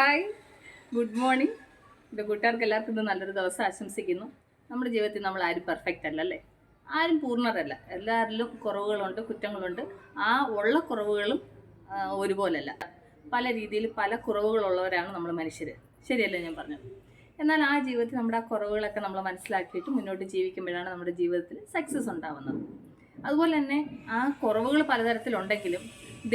Hi good morning എന്റെ കൂട്ടുകാർക്ക് എല്ലാവർക്കും ഇത് നല്ലൊരു ദിവസം ആശംസിക്കുന്നു. നമ്മുടെ ജീവിതത്തിൽ നമ്മൾ ആരും പെർഫെക്റ്റ് അല്ല അല്ലേ? ആരും പൂർണരല്ല. എല്ലാവരിലും കുറവുകളുണ്ട് കുറ്റങ്ങളുണ്ട്. ആ ഉള്ള കുറവുകളും ഒരുപോലല്ല. പല രീതിയിൽ പല കുറവുകളുള്ളവരാണ് നമ്മൾ മനുഷ്യർ ശരിയല്ലേ ഞാൻ പറഞ്ഞത്? എന്നാൽ ആ ജീവിതത്തിൽ നമ്മുടെ ആ കുറവുകളൊക്കെ നമ്മൾ മനസ്സിലാക്കിയിട്ട് മുന്നോട്ട് ജീവിക്കുമ്പോഴാണ് നമ്മുടെ ജീവിതത്തിൽ സക്സസ് ഉണ്ടാവുന്നത്. അതുപോലെ തന്നെ ആ കുറവുകൾ പലതരത്തിലുണ്ടെങ്കിലും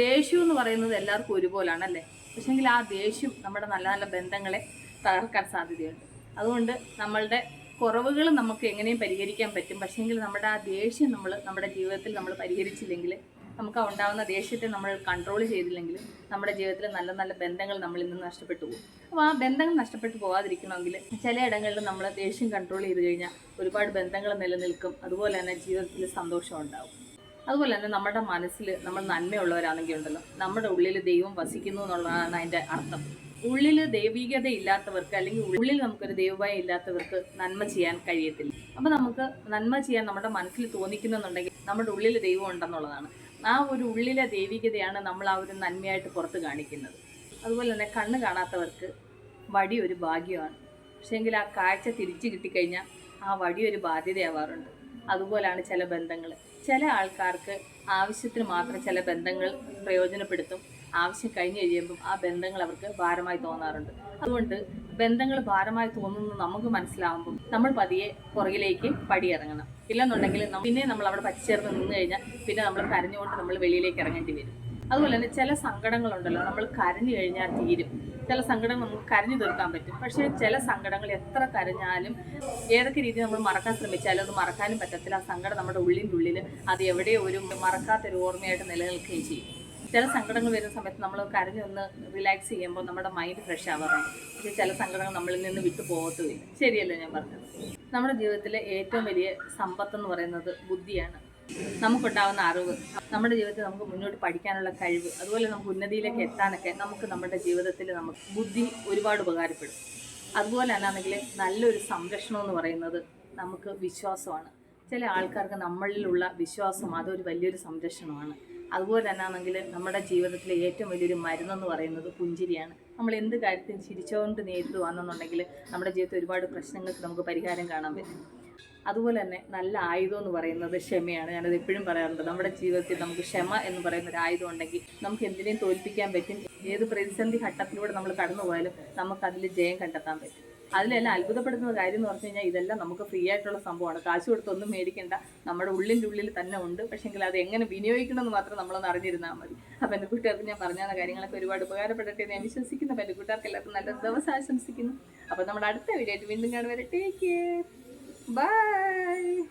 ദേഷ്യം എന്ന് പറയുന്നത് എല്ലാവർക്കും ഒരുപോലാണല്ലേ പക്ഷേങ്കിൽ ആ ദേഷ്യം നമ്മുടെ നല്ല നല്ല ബന്ധങ്ങളെ തകർക്കാൻ സാധ്യതയുണ്ട്. അതുകൊണ്ട് നമ്മളുടെ കുറവുകൾ നമുക്ക് എങ്ങനെയും പരിഹരിക്കാൻ പറ്റും. പക്ഷേങ്കിൽ നമ്മുടെ ആ ദേഷ്യം നമ്മൾ നമ്മുടെ ജീവിതത്തിൽ നമ്മൾ പരിഹരിച്ചില്ലെങ്കിൽ നമുക്ക് ഉണ്ടാകുന്ന ദേഷ്യത്തെ നമ്മൾ കൺട്രോൾ ചെയ്തില്ലെങ്കിൽ നമ്മുടെ ജീവിതത്തിൽ നല്ല നല്ല ബന്ധങ്ങൾ നമ്മളിൽ നിന്ന് നഷ്ടപ്പെട്ടു പോകും. അപ്പോൾ ആ ബന്ധങ്ങൾ നഷ്ടപ്പെട്ടു പോകാതിരിക്കണമെങ്കിൽ ചില ഇടങ്ങളിൽ നമ്മൾ ദേഷ്യം കൺട്രോൾ ചെയ്ത് കഴിഞ്ഞാൽ ഒരുപാട് ബന്ധങ്ങൾ നിലനിൽക്കും. അതുപോലെ തന്നെ ജീവിതത്തിൽ സന്തോഷം ഉണ്ടാവും. അതുപോലെ തന്നെ നമ്മുടെ മനസ്സിൽ നമ്മൾ നന്മയുള്ളവരാണെങ്കിൽ ഉണ്ടല്ലോ. നമ്മുടെ ഉള്ളിൽ ദൈവം വസിക്കുന്നു എന്നുള്ളതാണ് അതിന്റെ അർത്ഥം. ഉള്ളിൽ ദൈവികത ഇല്ലാത്തവർക്ക് അല്ലെങ്കിൽ ഉള്ളിൽ നമുക്കൊരു ദൈവഭയം ഇല്ലാത്തവർക്ക് നന്മ ചെയ്യാൻ കഴിയത്തില്ല. അപ്പം നമുക്ക് നന്മ ചെയ്യാൻ നമ്മുടെ മനസ്സിൽ തോന്നിക്കുന്നുണ്ടെങ്കിൽ നമ്മുടെ ഉള്ളിൽ ദൈവം ഉണ്ടെന്നുള്ളതാണ്. ആ ഒരു ഉള്ളിലെ ദൈവികതയാണ് നമ്മൾ ആ ഒരു നന്മയായിട്ട് പുറത്ത് കാണിക്കുന്നത്. അതുപോലെ തന്നെ കണ്ണ് കാണാത്തവർക്ക് വടി ഒരു ഭാഗ്യമാണ്. പക്ഷേങ്കിൽ ആ കാഴ്ച തിരിച്ചു കിട്ടിക്കഴിഞ്ഞാൽ ആ വടി ഒരു ബാധ്യതയാവാറുണ്ട്. അതുപോലാണ് ചില ബന്ധങ്ങൾ. ചില ആൾക്കാർക്ക് ആവശ്യത്തിന് മാത്രം ചില ബന്ധങ്ങൾ പ്രയോജനപ്പെടുത്തും. ആവശ്യം കഴിഞ്ഞ് കഴിയുമ്പം ആ ബന്ധങ്ങൾ അവർക്ക് ഭാരമായി തോന്നാറുണ്ട്. അതുകൊണ്ട് ബന്ധങ്ങൾ ഭാരമായി തോന്നുന്നു നമുക്ക് മനസ്സിലാവുമ്പം നമ്മൾ പതിയെ പുറകിലേക്ക് പടിയിറങ്ങണം. ഇല്ലെന്നുണ്ടെങ്കിൽ പിന്നെ നമ്മൾ അവിടെ പച്ചേർന്ന് നിന്ന് കഴിഞ്ഞാൽ പിന്നെ നമ്മൾ കരഞ്ഞുകൊണ്ട് നമ്മൾ വെളിയിലേക്ക് ഇറങ്ങേണ്ടി വരും. അതുപോലെ തന്നെ ചില സങ്കടങ്ങളുണ്ടല്ലോ നമ്മൾ കരഞ്ഞു കഴിഞ്ഞാൽ തീരും. ചില സങ്കടങ്ങൾ നമുക്ക് കരഞ്ഞു തീർക്കാൻ പറ്റും. പക്ഷേ ചില സങ്കടങ്ങൾ എത്ര കരഞ്ഞാലും ഏതൊക്കെ രീതി നമ്മൾ മറക്കാൻ ശ്രമിച്ചാലും അത് മറക്കാനും പറ്റത്തില്ല. ആ സങ്കടം നമ്മുടെ ഉള്ളിന്റെ ഉള്ളിൽ അത് എവിടെയോ ഒരു മറക്കാത്തൊരു ഓർമ്മയായിട്ട് നിലനിൽക്കുകയും ചെയ്യും. ചില സങ്കടങ്ങൾ വരുന്ന സമയത്ത് നമ്മൾ കരഞ്ഞു ഒന്ന് റിലാക്സ് ചെയ്യുമ്പോൾ നമ്മുടെ മൈൻഡ് ഫ്രഷ് ആവാറുണ്ട്. പക്ഷേ ചില സങ്കടങ്ങൾ നമ്മളിൽ നിന്ന് വിട്ടു പോകത്തുമില്ല. ശരിയല്ലേ ഞാൻ പറഞ്ഞത്? നമ്മുടെ ജീവിതത്തിലെ ഏറ്റവും വലിയ സമ്പത്ത് എന്ന് പറയുന്നത് ബുദ്ധിയാണ്. നമുക്കുണ്ടാവുന്ന അറിവ്. നമ്മുടെ ജീവിതത്തിൽ നമുക്ക് മുന്നോട്ട് പഠിക്കാനുള്ള കഴിവ് അതുപോലെ നമുക്ക് ഉന്നതിയിലേക്ക് എത്താനൊക്കെ നമുക്ക് നമ്മുടെ ജീവിതത്തിൽ നമുക്ക് ബുദ്ധി ഒരുപാട് ഉപകാരപ്പെടും. അതുപോലെ തന്നെയാണെങ്കിൽ നല്ലൊരു സംരക്ഷണം എന്ന് പറയുന്നത് നമുക്ക് വിശ്വാസമാണ്. ചില ആൾക്കാർക്ക് നമ്മളിലുള്ള വിശ്വാസം അതൊരു വലിയൊരു സംരക്ഷണമാണ്. അതുപോലെ തന്നെയാണെങ്കിൽ നമ്മുടെ ജീവിതത്തിലെ ഏറ്റവും വലിയൊരു മരുന്നെന്ന് പറയുന്നത് പുഞ്ചിരിയാണ്. നമ്മൾ എന്ത് കാര്യത്തിനും ചിരിച്ചുകൊണ്ട് നേരിടുകയാണെന്നുണ്ടെങ്കിൽ നമ്മുടെ ജീവിതത്തിൽ ഒരുപാട് പ്രശ്നങ്ങൾക്ക് നമുക്ക് പരിഹാരം കാണാൻ പറ്റും. അതുപോലെ തന്നെ നല്ല ആയുധം എന്ന് പറയുന്നത് ക്ഷമയാണ്. ഞാനത് എപ്പോഴും പറയാറുണ്ട്. നമ്മുടെ ജീവിതത്തിൽ നമുക്ക് ക്ഷമ എന്ന് പറയുന്ന ഒരു ആയുധം ഉണ്ടെങ്കിൽ നമുക്ക് എന്തിനേയും തോൽപ്പിക്കാൻ പറ്റും. ഏത് പ്രതിസന്ധി ഘട്ടത്തിലൂടെ നമ്മൾ കടന്നു പോയാലും നമുക്ക് അതിൽ ജയം കണ്ടെത്താൻ പറ്റും. അതിലെല്ലാം അത്ഭുതപ്പെടുന്ന കാര്യം എന്ന് പറഞ്ഞു കഴിഞ്ഞാൽ ഇതെല്ലാം നമുക്ക് ഫ്രീ ആയിട്ടുള്ള സംഭവമാണ്. കാശ് കൊടുത്തൊന്നും മേടിക്കേണ്ട. നമ്മുടെ ഉള്ളിന്റെ ഉള്ളിൽ തന്നെ ഉണ്ട്. പക്ഷേങ്കിൽ അത് എങ്ങനെ വിനിയോഗിക്കണമെന്ന് മാത്രം നമ്മളൊന്ന് അറിഞ്ഞിരുന്നാൽ മതി. അപ്പം എന്റെ കൂട്ടുകാർക്ക് ഞാൻ പറഞ്ഞ കാര്യങ്ങളൊക്കെ ഒരുപാട് ഉപകാരപ്പെടട്ടെ എന്ന് ഞാൻ വിശ്വസിക്കുന്നു. പെൺകുട്ടികൾക്ക് എല്ലാവർക്കും നല്ല ദിവസം ആശംസിക്കുന്നു. അപ്പോൾ നമ്മുടെ അടുത്ത വീഡിയോ ആയിട്ട് വീണ്ടും കാണുവരെ ടേക്ക് കെയർ Bye!